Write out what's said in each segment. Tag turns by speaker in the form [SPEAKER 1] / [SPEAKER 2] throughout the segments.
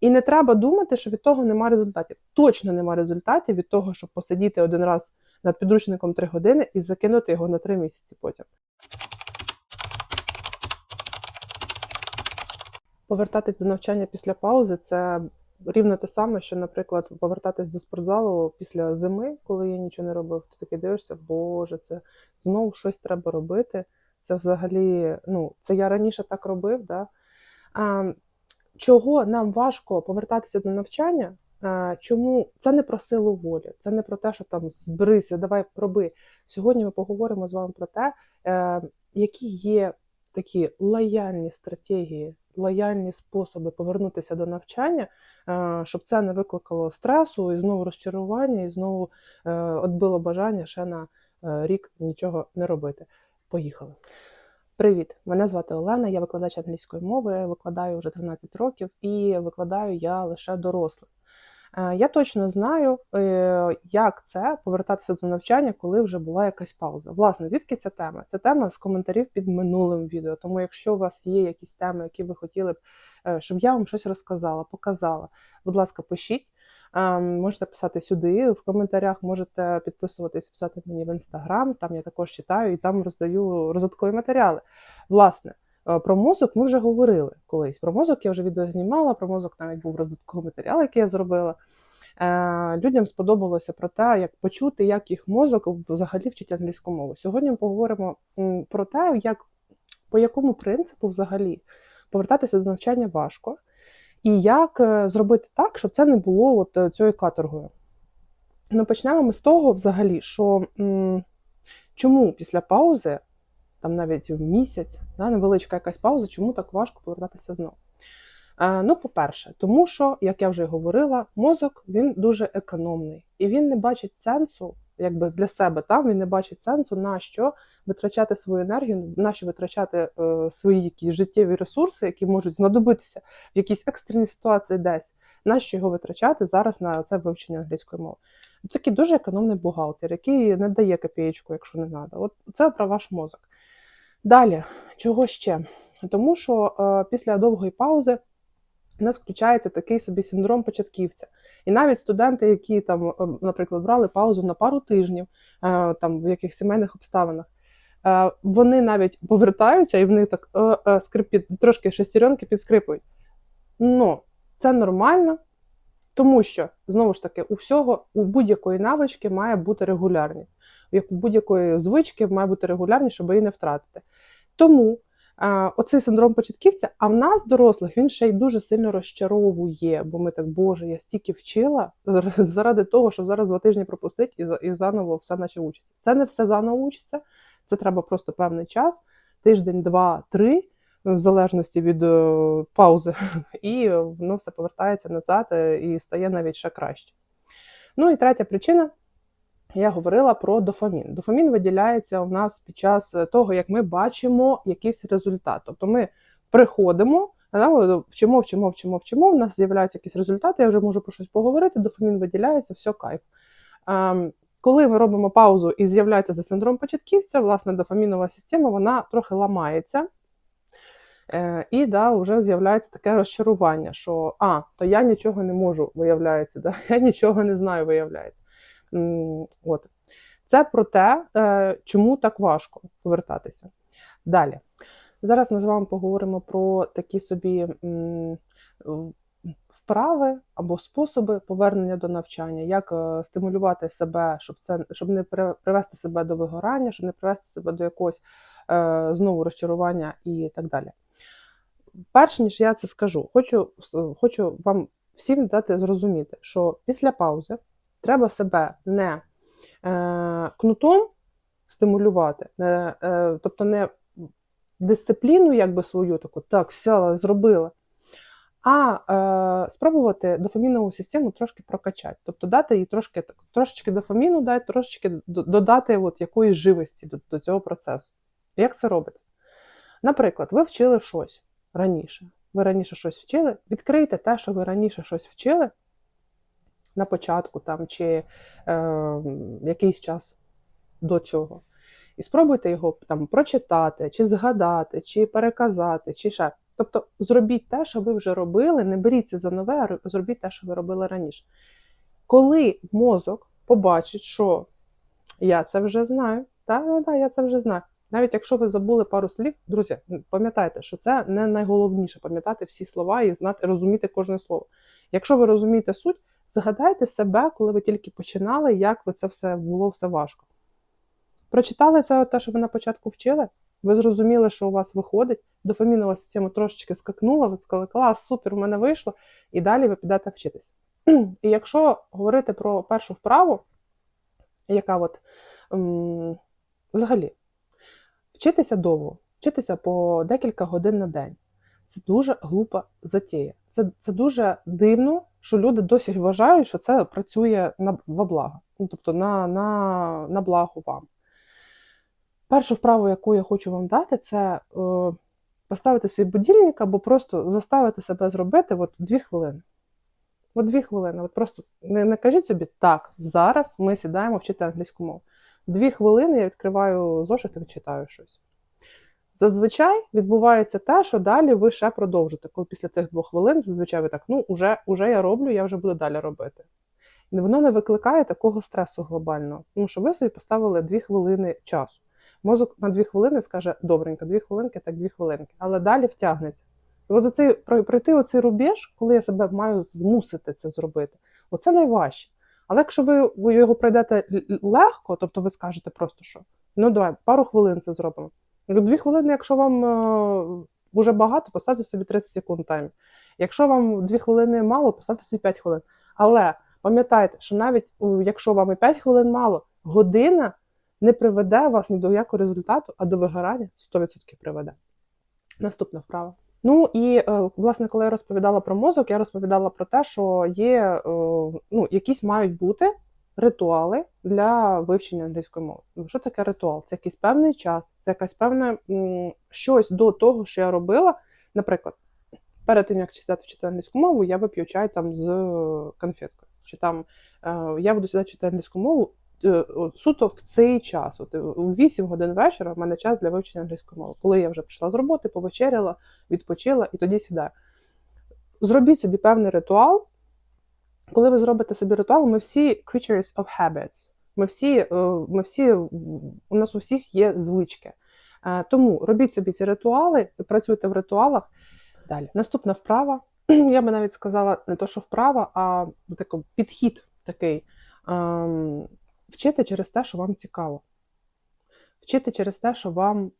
[SPEAKER 1] І не треба думати, що від того нема результатів. Точно нема результатів від того, щоб посидіти один раз над підручником 3 години і закинути його на 3 місяці потім. Повертатись до навчання після паузи це рівно те саме, що, наприклад, повертатись до спортзалу після зими, коли я нічого не робив. Ти такий дивишся, боже, це знову щось треба робити. Це взагалі, ну, це я раніше так робив. Да? А, чого нам важко повертатися до навчання? Чому це не про силу волі, це не про те, що там зберися, давай роби. Сьогодні ми поговоримо з вами про те, е, які є такі лояльні стратегії, лояльні способи повернутися до навчання, е, щоб це не викликало стресу і знову розчарування, і знову е, отбило бажання ще на е, рік нічого не робити. Поїхали. Привіт! Мене звати Олена, я викладач англійської мови, викладаю вже 13 років і викладаю я лише дорослих. Е, Я точно знаю, е, як це повертатися до навчання, коли вже була якась пауза. Власне, звідки ця тема? Це тема з коментарів під минулим відео. Тому, якщо у вас є якісь теми, які ви хотіли б, е, щоб я вам щось розказала, показала, будь ласка, пишіть. Можете писати сюди в коментарях, можете підписуватись, писати мені в інстаграм. Там я також читаю і там роздаю розвиткові матеріали. Власне, е, про мозок ми вже говорили колись. Про мозок я вже відео знімала, про мозок навіть був розвитковий матеріал, який я зробила. Е, Людям сподобалося про те, як почути, як їх мозок взагалі вчить англійську мову. Сьогодні ми поговоримо про те, як по якому принципу взагалі повертатися до навчання важко, і як е, зробити так, щоб це не було от е, цією каторгою. Ну, почнемо ми з того, взагалі, що м, чому після паузи, там навіть в місяць, да, невеличка якась пауза, чому так важко повертатися знову? Е, Ну, по-перше, тому що, як я вже говорила, мозок він дуже економний і він не бачить сенсу, якби для себе там він не бачить сенсу, на що витрачати свою енергію, на що витрачати е, свої якісь життєві ресурси, які можуть знадобитися в якійсь екстреній ситуації десь. На що його витрачати зараз на це вивчення англійської мови? Такий дуже економний бухгалтер, який не дає копієчку, якщо не треба. От це про ваш мозок. Далі, чого ще? Тому що е, після довгої паузи у нас включається такий собі синдром початківця. І навіть студенти, які там, е, наприклад, брали паузу на пару тижнів, е, там в яких сімейних обставинах, е, вони навіть повертаються і в них так е, скрипить, трошки шестеренки підскрипують. Ну, це нормально, тому що, знову ж таки, у всього, у будь-якої навички має бути регулярність. У будь-якої звички має бути регулярність, щоб її не втратити. Тому оцей синдром початківця, а в нас, дорослих, він ще й дуже сильно розчаровує, бо ми так, Боже, я стільки вчила заради того, щоб зараз два тижні пропустити і, і заново все наче учиться. Це не все заново учиться, це треба просто певний час, тиждень, два, три, в залежності від е, паузи, і воно все повертається назад е, і стає навіть ще краще. Ну і третя причина. Я говорила про дофамін. Дофамін виділяється у нас під час того, як ми бачимо якийсь результат. Тобто ми приходимо, вчимо, вчимо, вчимо, вчимо. У нас з'являється якийсь результат, я вже можу про щось поговорити. Дофамін виділяється, все кайф. Ем, коли ми робимо паузу і з'являється за синдром початківця, власне, дофамінова система вона трохи ламається. Е, і да, вже з'являється таке розчарування, що а, то я нічого не можу, виявляється, да? я нічого не знаю, виявляється. От. Це про те, е, чому так важко повертатися. Далі. Зараз ми з вами поговоримо про такі собі вправи або способи повернення до навчання, як е, стимулювати себе, щоб це щоб не привести себе до вигорання, щоб не привести себе до якогось е, знову розчарування і так далі. Перш ніж я це скажу, хочу, хочу вам всім дати зрозуміти, що після паузи треба себе не е, кнутом стимулювати, не, е, тобто не дисципліну, якби свою таку, так, взяла, зробила, а е, спробувати дофамінову систему трошки прокачати. Тобто дати їй трошки, трошечки дофаміну, дати, трошечки додати от якоїсь живості до, до цього процесу. Як це робиться? Наприклад, ви вчили щось раніше. Ви раніше щось вчили, відкрийте те, що ви раніше щось вчили на початку там, чи е, якийсь час до цього. І спробуйте його там прочитати, чи згадати, чи переказати, чи ще. Тобто зробіть те, що ви вже робили, не беріться за нове, а зробіть те, що ви робили раніше. Коли мозок побачить, що я це вже знаю, так, я це вже знаю. Навіть якщо ви забули пару слів, друзі, пам'ятайте, що це не найголовніше пам'ятати всі слова і знати, розуміти кожне слово. Якщо ви розумієте суть, згадайте себе, коли ви тільки починали, як ви це все було все важко. Прочитали це те, що ви на початку вчили, ви зрозуміли, що у вас виходить, дофамінова система трошечки скакнула, ви сказали, клас, супер, в мене вийшло, і далі ви підете вчитись. І якщо говорити про першу вправу, яка от взагалі вчитися довго, вчитися по декілька годин на день. Це дуже глупа затія. Це, це дуже дивно, що люди досі вважають, що це працює на во благо, ну, тобто на, на, на благо вам. Першу вправу, яку я хочу вам дати, це е, поставити свій будильник або просто заставити себе зробити от дві хвилини. От дві хвилини. От просто не, не кажіть собі, так, зараз ми сідаємо вчити англійську мову. Дві хвилини я відкриваю зошит і читаю щось. Зазвичай відбувається те, що далі ви ще продовжите. Коли після цих двох хвилин, зазвичай ви так, ну, уже, уже я роблю, я вже буду далі робити. І воно не викликає такого стресу глобального, тому що ви собі поставили дві хвилини часу. Мозок на дві хвилини скаже, добренько, дві хвилинки, так дві хвилинки, але далі втягнеться. От оцей, пройти оцей рубеж, коли я себе маю змусити це зробити, оце найважче. Але якщо ви, ви його пройдете легко, тобто ви скажете просто, що ну давай, пару хвилин це зробимо. Ну, Дві хвилини, якщо вам е, вже багато, поставте собі 30 секунд тайм. Якщо вам дві хвилини мало, поставте собі 5 хвилин. Але пам'ятайте, що навіть якщо вам і 5 хвилин мало, година не приведе вас ні до якого результату, а до вигорання 100% приведе. Наступна вправа. Ну і е, власне, коли я розповідала про мозок, я розповідала про те, що є е, ну, якісь мають бути ритуали для вивчення англійської мови. Що таке ритуал? Це якийсь певний час, це якась певна м, щось до того, що я робила. Наприклад, перед тим як сідати вчити англійську мову, я вип'ю чай там з конфеткою. Чи там е, я буду сідати вчити англійську мову е, суто в цей час. От е, у 8 годин вечора в мене час для вивчення англійської мови. Коли я вже прийшла з роботи, повечеряла, відпочила і тоді сідаю. Зробіть собі певний ритуал. Коли ви зробите собі ритуал, ми всі creatures of habits. Ми всі, е, ми всі, у нас у всіх є звички. Е, Тому робіть собі ці ритуали, працюйте в ритуалах. Далі. Наступна вправа. Я би навіть сказала не то, що вправа, а такий підхід такий. Ем, Вчити через те, що вам цікаво. Вчити через те, що вам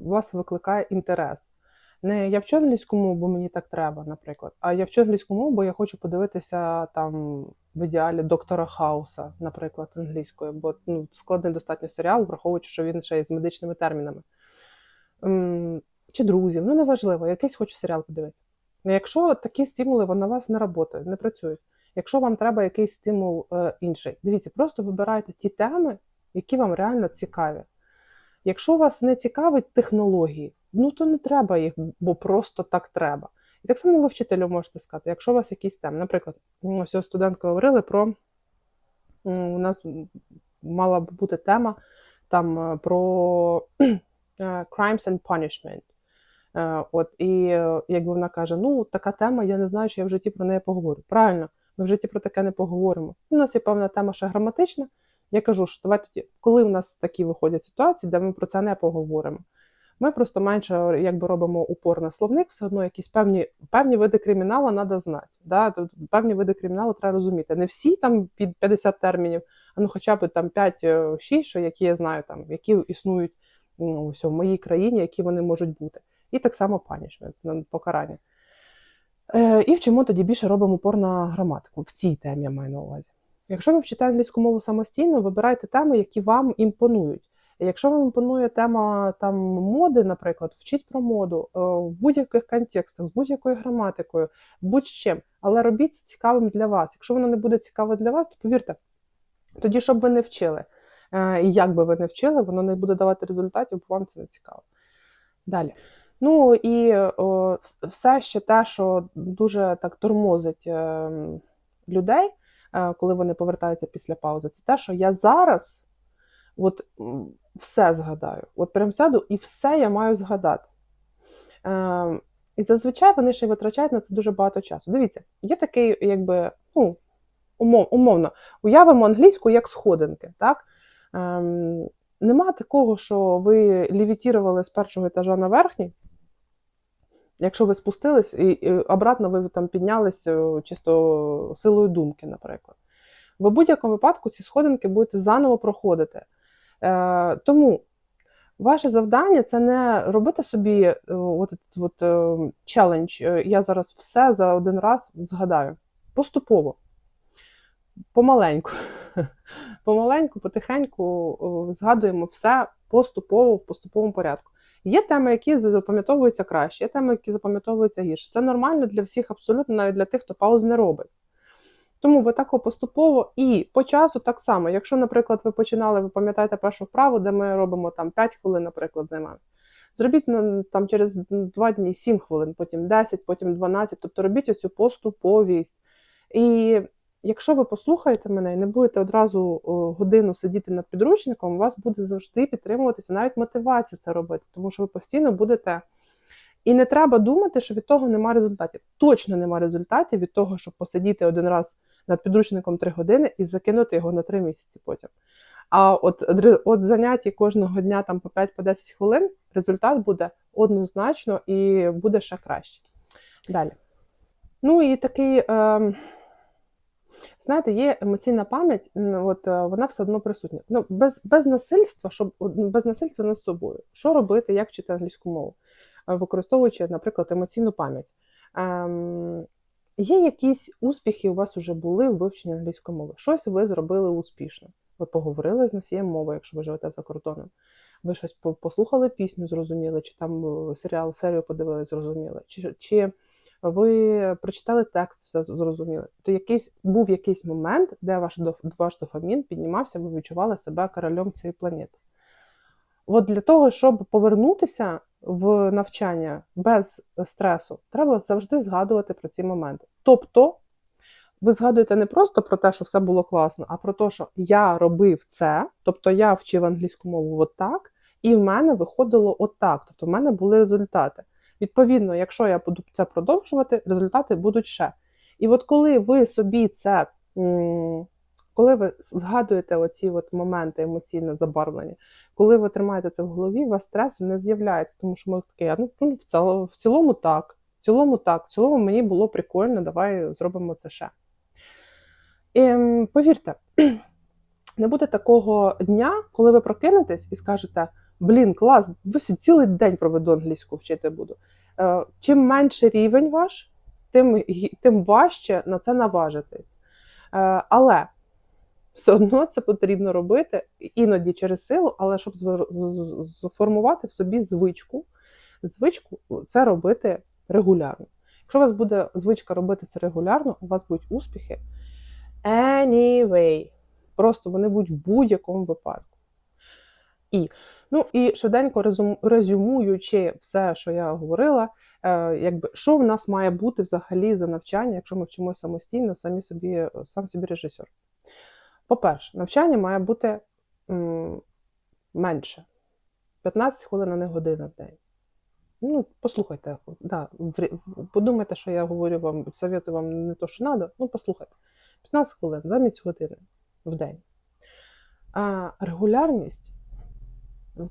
[SPEAKER 1] вас викликає інтерес. Не я вчу англійську мову, бо мені так треба, наприклад. А я вчу англійську мову, бо я хочу подивитися там в ідеалі доктора Хауса, наприклад, англійською, бо ну, складний достатньо серіал, враховуючи, що він ще й з медичними термінами. Чи друзів, ну неважливо, якийсь хочу серіал подивитися. Ну, Якщо такі стимули на вас не працюють, не працюють. Якщо вам треба якийсь стимул е, інший, дивіться, просто вибирайте ті теми, які вам реально цікаві. Якщо вас не цікавить технології, ну то не треба їх, бо просто так треба. І так само ви вчителю можете сказати, якщо у вас якісь теми, наприклад, ось студентка говорили про у нас мала б бути тема там е, про е, crimes and punishment. Е, От і якби вона каже: ну така тема, я не знаю, чи я в житті про неї поговорю. Правильно, ми в житті про таке не поговоримо. У нас є певна тема ще граматична. Я кажу, що давайте коли в нас такі виходять ситуації, де ми про це не поговоримо. Ми просто менше якби робимо упор на словник, все одно якісь певні певні види криміналу треба знати. Да? Тобто певні види криміналу треба розуміти. Не всі там під 50 термінів, а ну хоча б там 5-6, що які я знаю, там які існують ну, в моїй країні, які вони можуть бути. І так само punishment, покарання. Е, і вчимо тоді більше робимо упор на граматику. В цій темі я маю на увазі. Якщо ви вчите англійську мову самостійно, вибирайте теми, які вам імпонують. Якщо вам імпонує тема там моди, наприклад, вчіть про моду е, в будь-яких контекстах, з будь-якою граматикою, будь-чим, але робіть це цікавим для вас. Якщо воно не буде цікаво для вас, то повірте, тоді, щоб ви не вчили, е, і як би ви не вчили, воно не буде давати результатів, бо вам це не цікаво. Далі. Ну і о, все ще те, що дуже так тормозить е, людей, е, коли вони повертаються після паузи, це те, що я зараз от все згадаю. От прям сяду і все я маю згадати. Е, І зазвичай вони ще витрачають на це дуже багато часу. Дивіться, є такий, якби, ну, умов, умовно, уявимо англійську як сходинки. Так? Ем, нема такого, що ви лівітірували з першого етажа на верхній, якщо ви спустились і, і обратно ви там піднялись е, чисто силою думки, наприклад. В будь-якому випадку ці сходинки будете заново проходити. Е, тому ваше завдання це не робити собі е, от, от, е, челендж. Я зараз все за один раз згадаю. Поступово, помаленьку. Помаленьку, потихеньку згадуємо все поступово в поступовому порядку. Є теми, які запам'ятовуються краще, є теми, які запам'ятовуються гірше. Це нормально для всіх, абсолютно, навіть для тих, хто пауз не робить. Тому ви так поступово і по часу так само. Якщо, наприклад, ви починали, ви пам'ятаєте першу вправу, де ми робимо там 5 хвилин, наприклад, займаємо. Зробіть ну, там через 2 дні 7 хвилин, потім 10, потім 12. Тобто робіть оцю поступовість. І якщо ви послухаєте мене і не будете одразу годину сидіти над підручником, у вас буде завжди підтримуватися навіть мотивація це робити, тому що ви постійно будете. І не треба думати, що від того нема результатів. Точно нема результатів від того, щоб посидіти один раз над підручником 3 години і закинути його на 3 місяці потім. А от, от заняття кожного дня там по 5-10 хвилин результат буде однозначно і буде ще краще. Далі. Ну і такий, е, знаєте, є емоційна пам'ять, от е, вона все одно присутня. Ну, без, без насильства, щоб без насильства над собою. Що робити, як вчити англійську мову, використовуючи, наприклад, емоційну пам'ять. Ем, є якісь успіхи у вас вже були в вивченні англійської мови. Щось ви зробили успішно. Ви поговорили з носієм мови, якщо ви живете за кордоном. Ви щось послухали пісню, зрозуміли, чи там е, серіал, серію подивились, зрозуміли, чи, чи ви прочитали текст, все зрозуміли. То якийсь був якийсь момент, де ваш, ваш дофамін піднімався, ви відчували себе королем цієї планети. От для того, щоб повернутися в навчання без стресу, треба завжди згадувати про ці моменти. Тобто, ви згадуєте не просто про те, що все було класно, а про те, що я робив це, тобто я вчив англійську мову отак, і в мене виходило отак. Тобто, в мене були результати. Відповідно, якщо я буду це продовжувати, результати будуть ще. І от коли ви собі це, коли ви згадуєте оці от моменти емоційно забарвлені, коли ви тримаєте це в голові, у вас стресу не з'являється, тому що ми таке, ну ну, в цілому, в цілому так, в цілому так, в цілому мені було прикольно, давай зробимо це ще. І, повірте, не буде такого дня, коли ви прокинетесь і скажете: блін, клас, досі цілий день проведу англійську вчити буду. Е, Чим менше рівень ваш, тим, тим важче на це наважитись. Е, Але все одно це потрібно робити іноді через силу, але щоб сформувати в собі звичку, звичку це робити регулярно. Якщо у вас буде звичка робити це регулярно, у вас будуть успіхи. Anyway. Просто вони будуть в будь-якому випадку. І, ну, і швиденько резюмуючи все, що я говорила, е, якби, що в нас має бути взагалі за навчання, якщо ми вчимося самостійно, самі собі, сам собі режисер. По-перше, навчання має бути менше. 15 хвилин, а не година в день. Ну, послухайте, да, подумайте, що я говорю вам, советую вам не то, що треба, ну послухайте. 15 хвилин замість години в день. А регулярність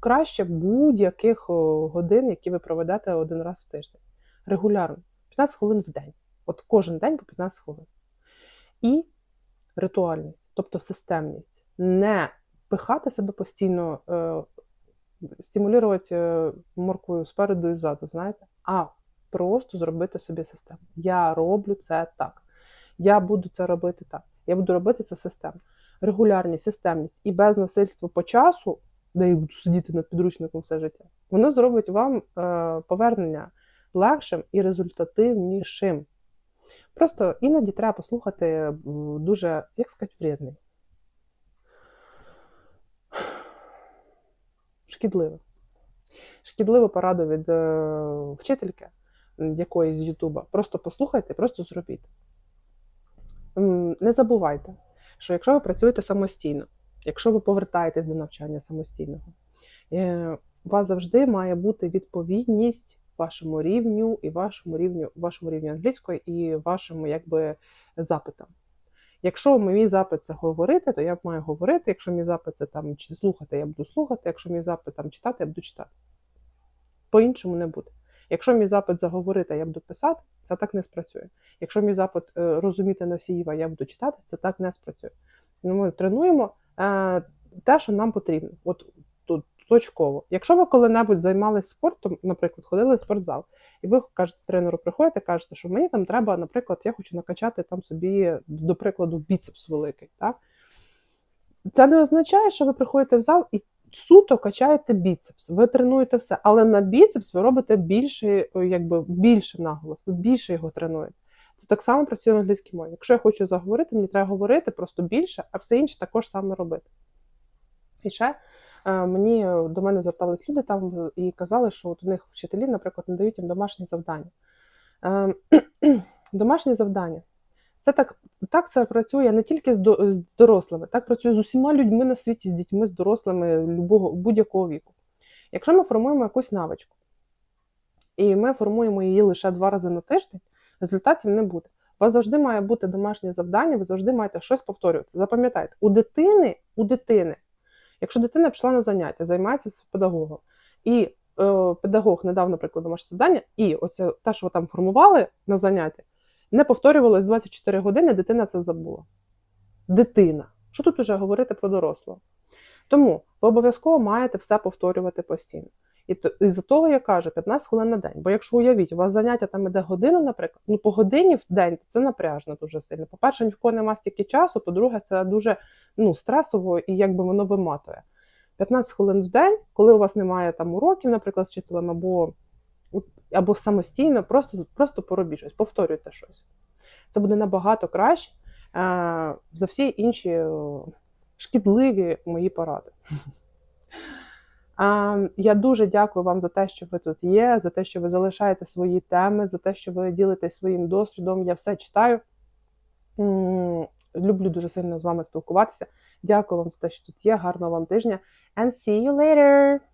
[SPEAKER 1] краще будь-яких годин, які ви проведете один раз в тиждень. Регулярно. 15 хвилин в день. От кожен день по 15 хвилин. І ритуальність, тобто системність. Не пихати себе постійно, е, стимулювати е, морквою спереду і ззаду, знаєте, а просто зробити собі систему. Я роблю це так. Я буду це робити так. Я буду робити це системно. Регулярність, системність і без насильства по часу, де я буду сидіти над підручником все життя, воно зробить вам е, повернення легшим і результативнішим. Просто іноді треба послухати дуже, як сказати, вредний. Шкідливе. Шкідливу пораду від е, вчительки якоїсь з Ютуба. Просто послухайте, просто зробіть. Не забувайте, що якщо ви працюєте самостійно, якщо ви повертаєтесь до навчання самостійного, е, у вас завжди має бути відповідність вашому рівню і вашому рівню, вашому рівню англійської і вашому якби запитам. Якщо мій запит це говорити, то я маю говорити. Якщо мій запит це там чи слухати, я буду слухати. Якщо мій запит там читати, я буду читати. По-іншому не буде. Якщо мій запит заговорити, я буду писати, це так не спрацює. Якщо мій запит е, розуміти Носіїва, я буду читати, це так не спрацює. Ми тренуємо е, те, що нам потрібно. От точково. Якщо ви коли-небудь займалися спортом, наприклад, ходили в спортзал, і ви кажете тренеру, приходите, кажете, що мені там треба, наприклад, я хочу накачати там собі, до прикладу, біцепс великий. Так? Це не означає, що ви приходите в зал і суто качаєте біцепс. Ви тренуєте все, але на біцепс ви робите більше, якби більше наголос, ви більше його тренуєте. Це так само працює в англійській мові. Якщо я хочу заговорити, мені треба говорити просто більше, а все інше також саме робити. І ще мені до мене звертались люди там і казали, що от у них вчителі, наприклад, не дають їм домашні завдання. Е, Домашні завдання. Це так, так це працює не тільки з, дорослими, так працює з усіма людьми на світі, з дітьми, з дорослими будь-якого віку. Якщо ми формуємо якусь навичку, і ми формуємо її лише два рази на тиждень, результатів не буде. У вас завжди має бути домашнє завдання, ви завжди маєте щось повторювати. Запам'ятайте, у дитини, у дитини, якщо дитина пішла на заняття, займається з педагогом, і е, педагог дав, наприклад, домашнє завдання, і оце те, що ви там формували на заняття, не повторювалось 24 години, дитина це забула. Дитина. Що тут уже говорити про дорослого? Тому ви обов'язково маєте все повторювати постійно. І то і за того я кажу 15 хвилин на день. Бо якщо уявіть, у вас заняття там іде годину, наприклад, ну по годині в день то це напряжно дуже сильно. По-перше, ні в кого немає стільки часу, по-друге, це дуже ну, стресово і якби воно виматує. 15 хвилин в день, коли у вас немає там уроків, наприклад, з вчителем, або або самостійно, просто просто поробіть щось, повторюйте щось. Це буде набагато краще е, за всі інші шкідливі мої поради. Я дуже дякую вам за те, що ви тут є, за те, що ви залишаєте свої теми, за те, що ви ділитесь своїм досвідом. Я все читаю. Люблю дуже сильно з вами спілкуватися. Дякую вам за те, що тут є. Гарного вам тижня. And see you later!